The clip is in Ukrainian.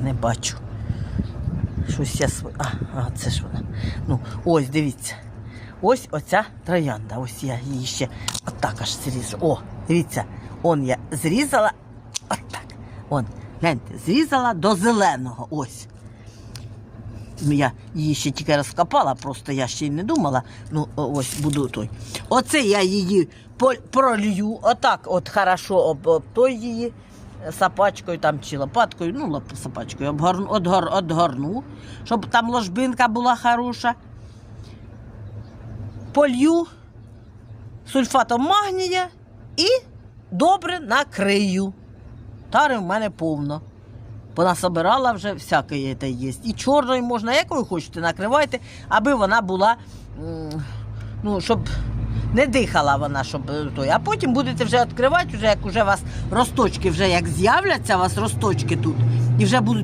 не бачу. Щось я св- а, а, це ж вона. Ну, ось, дивіться. Ось оця троянда. Ось я її ще отак аж зрізала. О, дивіться, он я зрізала. Отак. Он, гляньте, зрізала до зеленого. Ось. Ну, Я її ще тільки розкопала, просто я ще й не думала. Ну, ось буду той. Оце я її пролью, отак от хорошо об, об той її сапачкою там чи лопаткою, ну, сапачкою обгорну, одгор, одгорну, щоб там ложбинка була хороша. Полью сульфатом магнія і добре накрию. Тари в мене повно. Вона собирала вже всяке є. І чорною можна, якою хочете, накривайте, аби вона була, ну, щоб не дихала вона, щоб е, той. А потім будете вже відкривати, вже як уже вас росточки, вже як з'являться у вас росточки тут, і вже будуть.